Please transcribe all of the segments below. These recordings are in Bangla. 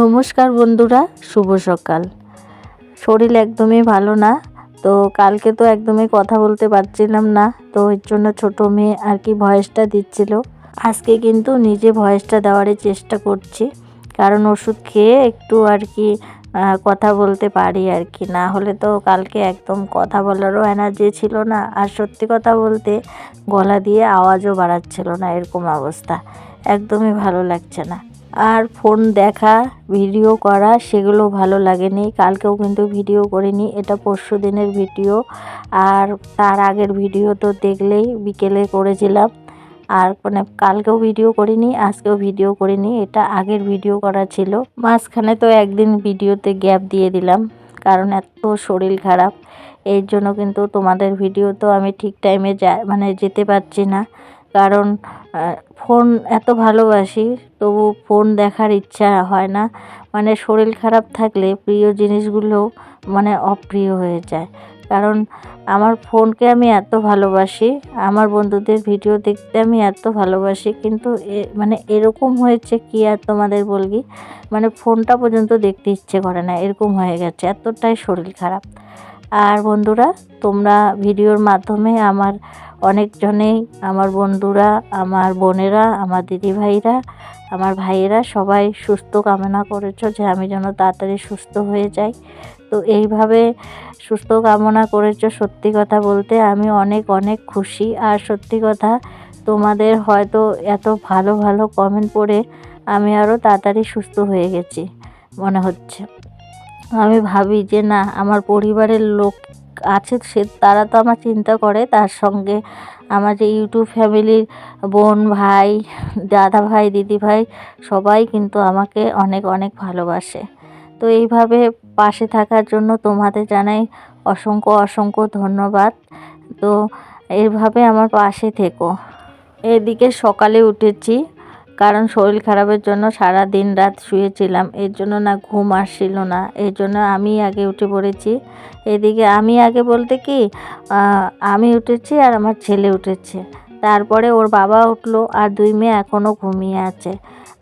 নমস্কার বন্ধুরা, শুভ সকাল। শরীর একদমই ভালো না, তো কালকে তো একদমই কথা বলতে পারছিলাম না, তো এর জন্য ছোট মেয়ে আর কি ভয়েসটা দিচ্ছিল। আজকে কিন্তু নিজে ভয়েসটা দেওয়ারই চেষ্টা করছি, কারণ ওষুধ খেয়ে একটু আর কি কথা বলতে পারি আর কি। না হলে তো কালকে একদম কথা বলারও এনার্জি ছিল না, আর সত্যি কথা বলতে গলা দিয়ে আওয়াজও বাড়াচ্ছিল না, এরকম অবস্থা। একদমই ভালো লাগছে না। আর ফোন দেখা, ভিডিও করা, সেগুলো ভালো লাগেনি। কালকেও কিন্তু ভিডিও করিনি, এটা পরশু দিনের ভিডিও। আর তার আগের ভিডিও তো দেখলেই বিকেলে করেছিলাম। আর মানে কালকেও ভিডিও করিনি, আজকেও ভিডিও করিনি, এটা আগের ভিডিও করা ছিল। মাঝখানে তো একদিন ভিডিওতে গ্যাপ দিয়ে দিলাম, কারণ এত শরীর খারাপ। এর জন্য কিন্তু তোমাদের ভিডিও তো আমি ঠিক টাইমে যা মানে যেতে পারছি না। কারণ ফোন এত ভালোবাসি, তবু ফোন দেখার ইচ্ছা হয় না। মানে শরীর খারাপ থাকলে প্রিয় জিনিসগুলো মানে অপ্রিয় হয়ে যায়। কারণ, আমার ফোনকে আমি এত ভালোবাসি, আমার বন্ধুদের ভিডিও দেখতে আমি এত ভালোবাসি, কিন্তু মানে এরকম হয়েছে কি আর তোমাদের বলবি? মানে ফোনটা পর্যন্ত দেখতে ইচ্ছে করে না, এরকম হয়ে গেছে, এতটাই শরীর খারাপ। আর বন্ধুরা, তোমরা ভিডিওর মাধ্যমে আমার অনেকজনেই, আমার বন্ধুরা, আমার বোনেরা, আমার দিদিভাইরা, আমার ভাইয়েরা সবাই সুস্থ কামনা করেছ যে আমি যেন তাড়াতাড়ি সুস্থ হয়ে যাই। তো এইভাবে সুস্থ কামনা করেছ সত্যি কথা বলতে আমি অনেক অনেক খুশি। আর সত্যি কথা, তোমাদের হয়তো এত ভালো ভালো কমেন্ট পড়ে আমি আরও তাড়াতাড়ি সুস্থ হয়ে গেছি, মনে হচ্ছে। আমি ভাবি যে না, আমার পরিবারের লোক আছে, সে তারা তো আমার চিন্তা করে। তার সঙ্গে আমার যে ইউটিউব ফ্যামিলির বোন ভাই, দাদা ভাই, দিদি ভাই, সবাই কিন্তু আমাকে অনেক অনেক ভালোবাসে। তো এইভাবে পাশে থাকার জন্য তোমাদের জানাই অসংখ্য অসংখ্য ধন্যবাদ। তো এইভাবে আমার পাশে থেকো। এদিকে সকালে উঠেছি। কারণ শরীর খারাপের জন্য সারা দিন রাত শুয়েছিলাম। এর জন্য না ঘুম আসছিল না। এর জন্য আমি আগে উঠে পড়েছি। এদিকে আমি আগে বলতে কি আমি উঠেছি আর আমার ছেলে উঠেছে। তারপরে ওর বাবা উঠল আর দুই মেয়ে এখনও ঘুমিয়ে আছে।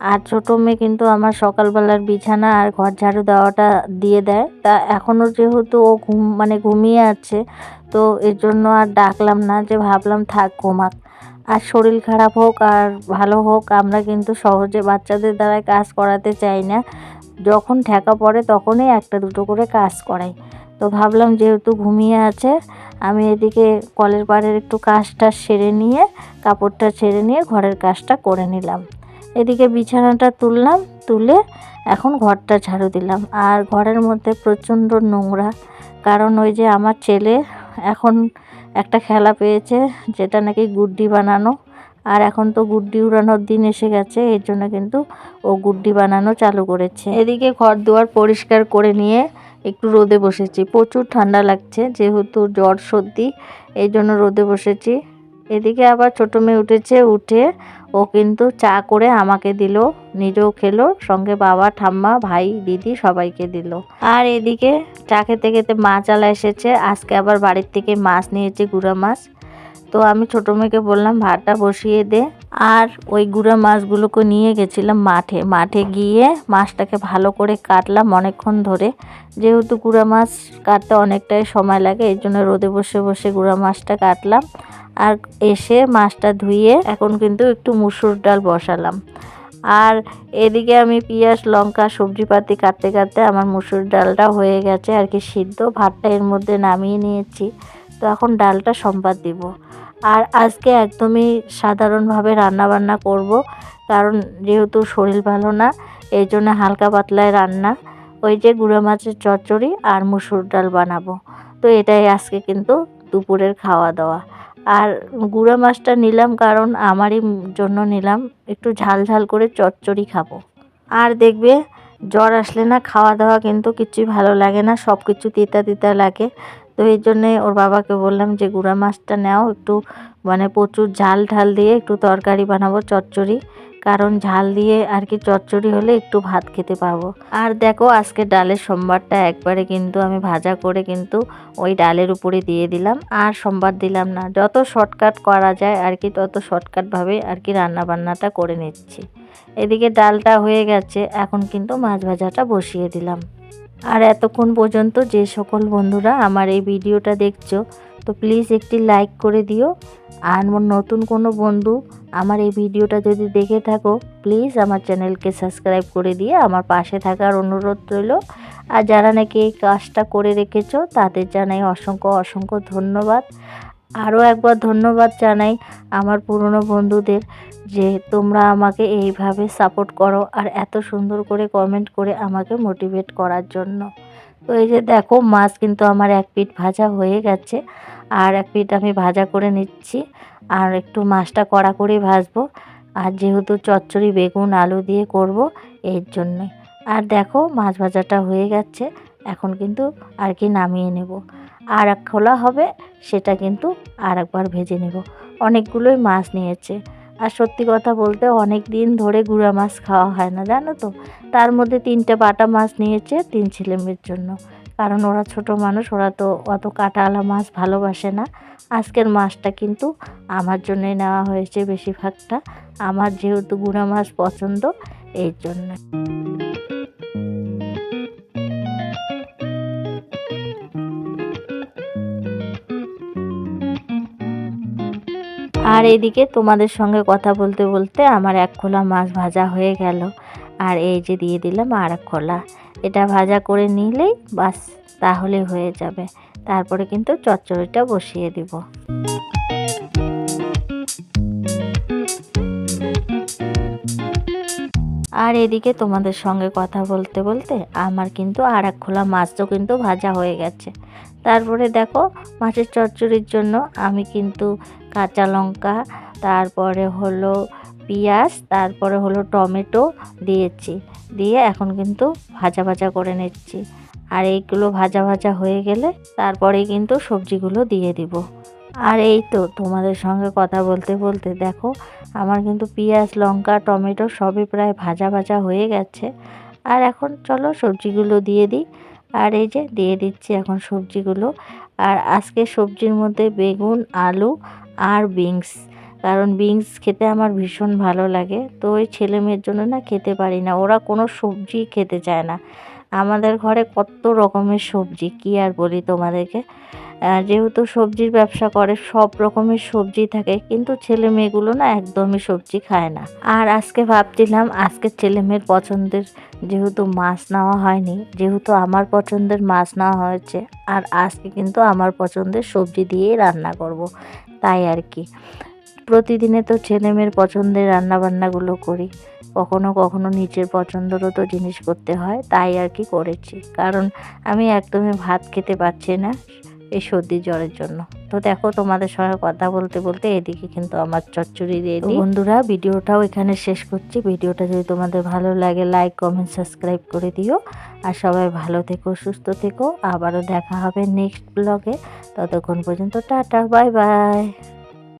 আর ছোটো মেয়ে কিন্তু আমার সকালবেলার বিছানা আর ঘর ঝাড়ু দেওয়াটা দিয়ে দেয়। তা এখনও যেহেতু ও ঘুম মানে ঘুমিয়ে আছে, তো এর জন্য আর ডাকলাম না যে ভাবলাম থাক, ঘুমাক। আর শরীর খারাপ হোক আর ভালো হোক, আমরা কিন্তু সহজে বাচ্চাদের দ্বারা কাজ করাতে চাই না। যখন ঠেকা পড়ে তখনই একটা দুটো করে কাজ করাই। তো ভাবলাম যেহেতু ঘুমিয়ে আছে, আমি এদিকে কলের পাড়ের একটু কাজটা সেরে নিয়ে, কাপড়টা ছেড়ে নিয়ে ঘরের কাজটা করে নিলাম। এদিকে বিছানাটা তুললাম, তুলে এখন ঘরটা ঝাড়ু দিলাম। আর ঘরের মধ্যে প্রচণ্ড নোংরা, কারণ ওই যে আমার ছেলে এখন একটা খেলা পেয়েছে, যেটা নাকি গুড্ডি বানানো। আর এখন তো গুড্ডি উড়ানোর দিন এসে গেছে, এর জন্য কিন্তু ও গুড্ডি বানানো চালু করেছে। এদিকে ঘর দুয়ার পরিষ্কার করে নিয়ে একটু রোদে বসেছি। প্রচুর ঠান্ডা লাগছে, যেহেতু জ্বর সর্দি এই জন্য রোদে বসেছি। এদিকে আবার ছোটো মেয়ে উঠেছে, উঠে ও কিন্তু চা করে আমাকে দিল, নিজেও খেলো, সঙ্গে বাবা, ঠাম্মা, ভাই, দিদি সবাইকে দিল। আর এদিকে চা খেতে খেতে মাছ আলা এসেছে, আজকে আবার বাড়ির থেকে মাছ নিয়েছে গুঁড়া মাছ। তো আমি ছোটো মেয়েকে বললাম, ভাতটা বসিয়ে দে। আর ওই গুঁড়া মাছগুলোকে নিয়ে গেছিলাম মাঠে। মাঠে গিয়ে মাছটাকে ভালো করে কাটলাম অনেকক্ষণ ধরে। যেহেতু গুঁড়া মাছ কাটতে অনেকটাই সময় লাগে এই জন্য রোদে বসে বসে গুঁড়া মাছটা কাটলাম। আর এসে মাছটা ধুয়ে এখন কিন্তু একটু মুসুর ডাল বসালাম। আর এদিকে আমি পেঁয়াজ, লঙ্কা সবজি পাতি কাটতে কাটতে আমার মুসুর ডালটা হয়ে গেছে আর কি সিদ্ধ। ভাতটা এর মধ্যে নামিয়ে নিয়েছি। তো এখন ডালটা সম্বাদ দিব। আর আজকে একদমই সাধারণভাবে রান্না বান্না করব, কারণ যেহেতু শরীর ভালো না, এই জন্য হালকা পাতলায় রান্না। ওই যে গুঁড়ো মাছের চচ্চড়ি আর মুসুর ডাল বানাবো। তো এটাই আজকে কিন্তু দুপুরের খাওয়া দাওয়া। আর গুঁড়া মাছটা নিলাম কারণ আমারই জন্য নিলাম। একটু ঝাল ঝাল করে চচ্চড়ি খাব। আর দেখবে জ্বর আসলে না খাওয়া দাওয়া কিন্তু কিছুই ভালো লাগে না সব কিছু তিতা তিতা লাগে। তো এই জন্যে ওর বাবাকে বললাম যে, গুঁড়া মাছটা নেও, একটু মানে প্রচুর ঝাল ঢাল দিয়ে একটু তরকারি বানাবো, চচ্চড়ি। কারণ ঝাল দিয়ে আর কি চচ্চড়ি হলে একটু ভাত খেতে পাবো। আর দেখো, আজকে ডালের সোমবারটা একবারে কিন্তু আমি ভাজা করে কিন্তু ওই ডালের উপরে দিয়ে দিলাম। আর সোমবার দিলাম না, যত শর্টকাট করা যায় আর কি, তত শর্টকাটভাবে আর কি রান্না বান্নাটা করে নিচ্ছি। এদিকে ডালটা হয়ে গেছে, এখন কিন্তু মাছ ভাজাটা বসিয়ে দিলাম। আর এতক্ষণ পর্যন্ত যে সকল বন্ধুরা আমার এই ভিডিওটা দেখছ তো প্লিজ একটি লাইক করে দিও। আর আমার নতুন কোনো বন্ধু আমার এই ভিডিওটা যদি দেখে থাকো প্লিজ আমার চ্যানেলকে সাবস্ক্রাইব করে দিয়ে আমার পাশে থাকার অনুরোধ রইল। আর যারা নাকি এই কাজটা করে রেখেছো, তাদের জানাই অসংখ্য অসংখ্য ধন্যবাদ। আরও একবার ধন্যবাদ জানাই আমার পুরনো বন্ধুদের যে তোমরা আমাকে এইভাবে সাপোর্ট করো আর এত সুন্দর করে কমেন্ট করে আমাকে মোটিভেট করার জন্য। তো এই যে দেখো, মাছ কিন্তু আমার এক পিঠ ভাজা হয়ে গেছে। আর এক পিঠ আমি ভাজা করে নিচ্ছি। আর একটু মাছটা কড়া করে ভাজবো। আর যেহেতু চচ্চড়ি, বেগুন, আলু দিয়ে করব এর জন্যে। আর দেখো, মাছ ভাজাটা হয়ে গেছে। এখন কিন্তু আর কি নামিয়ে নেব। আর এক খোলা হবে, সেটা কিন্তু আর একবার ভেজে নেব। অনেকগুলোই মাছ নিয়েছে। আর সত্যি কথা বলতে অনেক দিন ধরে গুঁড়া মাছ খাওয়া হয় না, জানো তো? তার মধ্যে তিনটে বাটা মাছ নিয়েছে তিন ছেলে মেয়ের জন্য। কারণ ওরা ছোট মানুষ, ওরা তো অত কাটাওয়ালা মাছ ভালোবাসে না। আজকের মাছটা কিন্তু আমার জন্যই নেওয়া হয়েছে বেশিরভাগটা। আমার যেহেতু গুঁড়া মাছ পছন্দ এই জন্য আর এদিকে তোমাদের সঙ্গে কথা বলতে বলতে আমার এক খোলা মাছ ভাজা হয়ে গেল। আর এই যে দিয়ে দিলাম আর এক খোলা। এটা ভাজা করে নিলেই বাস, তাহলে হয়ে যাবে। তারপরে কিন্তু চচ্চড়িটা বসিয়ে দিব। আর এদিকে তোমাদের সঙ্গে কথা বলতে বলতে আমার কিন্তু আর এক খোলা মাছও কিন্তু ভাজা হয়ে গেছে। তারপরে দেখো মাছের চচ্চড়ির জন্য আমি কিন্তু কাঁচা লঙ্কা, তারপরে হলো পেঁয়াজ, তারপরে হলো টমেটো দিয়েছি। দিয়ে এখন কিন্তু ভাজা ভাজা করে নিচ্ছি। আর এইগুলো ভাজা ভাজা হয়ে গেলে তারপরে কিন্তু সবজিগুলো দিয়ে দিব। আর এই তো তোমাদের সঙ্গে কথা বলতে বলতে দেখো, আমার কিন্তু পেঁয়াজ, লঙ্কা, টমেটো সবই প্রায় ভাজা ভাজা হয়ে গেছে। আর এখন চলো সবজিগুলো দিয়ে দিই। আর এই যে দিয়ে দিচ্ছি এখন সবজিগুলো। আর আজকে সবজির মধ্যে বেগুন, আলু আর বিনস। কারণ বিনস খেতে আমার ভীষণ ভালো লাগে। তো ওই ছেলে মেয়ের জন্য না খেতে পারি না, ওরা কোনো সবজি খেতে চায় না। আমাদের ঘরে কত রকমের সবজি, কি আর বলি তোমাদেরকে? যেহেতু সবজির ব্যবসা করে, সব রকমের সবজি থাকে, কিন্তু ছেলে মেয়েগুলো না একদমই সবজি খায় না। আর আজকে ভাবছিলাম, আজকে ছেলে মেয়ের পছন্দের যেহেতু মাছ নেওয়া হয়নি, যেহেতু আমার পছন্দের মাছ নেওয়া হয়েছে, আর আজকে কিন্তু আমার পছন্দের সবজি দিয়েই রান্না করব, তাই আর কি। প্রতিদিনে তো ছেলে মেয়ের পছন্দের রান্নাবান্নাগুলো করি, কখনো কখনো নিজের পছন্দেরও তো জিনিস করতে হয়, তাই আর কি করেছি। কারণ আমি একদমই ভাত খেতে পারছি না এই সর্দি জ্বরের জন্য। তো দেখো তোমাদের সঙ্গে কথা বলতে বলতে এদিকে কিন্তু আমার চচ্চড়ি রেডি বন্ধুরা, ভিডিওটাও এখানে শেষ করছি। ভিডিওটা যদি তোমাদের ভালো লাগে লাইক কমেন্ট সাবস্ক্রাইব করে দিও। আর সবাই ভালো থেকো, সুস্থ থেকো। আবারও দেখা হবে নেক্সট ব্লগে ততক্ষণ পর্যন্ত টাটা বাই বাই